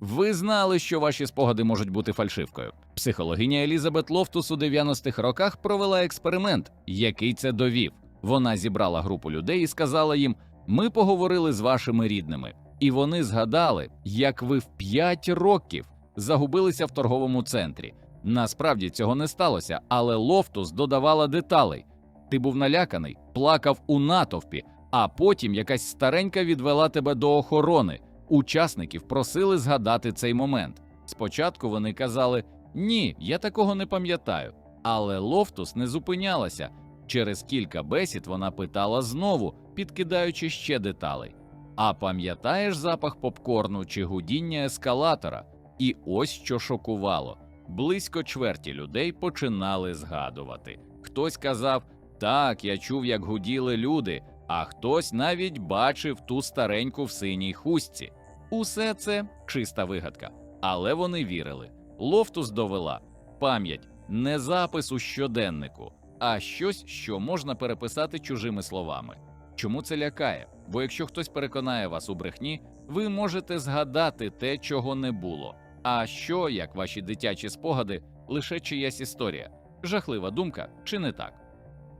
Ви знали, що ваші спогади можуть бути фальшивкою. Психологиня Елізабет Лофтус у 90-х роках провела експеримент, який це довів. Вона зібрала групу людей і сказала їм: Ми поговорили з вашими рідними, і вони згадали, як ви в 5 років загубилися в торговому центрі. Насправді цього не сталося, але Лофтус додавала деталей. Ти був наляканий, плакав у натовпі, а потім якась старенька відвела тебе до охорони. Учасників просили згадати цей момент. Спочатку вони казали: Ні, я такого не пам'ятаю. Але Лофтус не зупинялася. Через кілька бесід вона питала знову, підкидаючи ще деталей. А пам'ятаєш запах попкорну чи гудіння ескалатора? І ось що шокувало: близько чверті людей починали згадувати. Хтось казав: Так, я чув, як гуділи люди, а хтось навіть бачив ту стареньку в синій хустці. Усе це чиста вигадка, але вони вірили. Лофтус довела пам'ять не запис у щоденнику, а щось, що можна переписати чужими словами. Чому це лякає? Бо якщо хтось переконає вас у брехні, ви можете згадати те, чого не було. А що, як ваші дитячі спогади, лише чиясь історія? Жахлива думка, чи не так?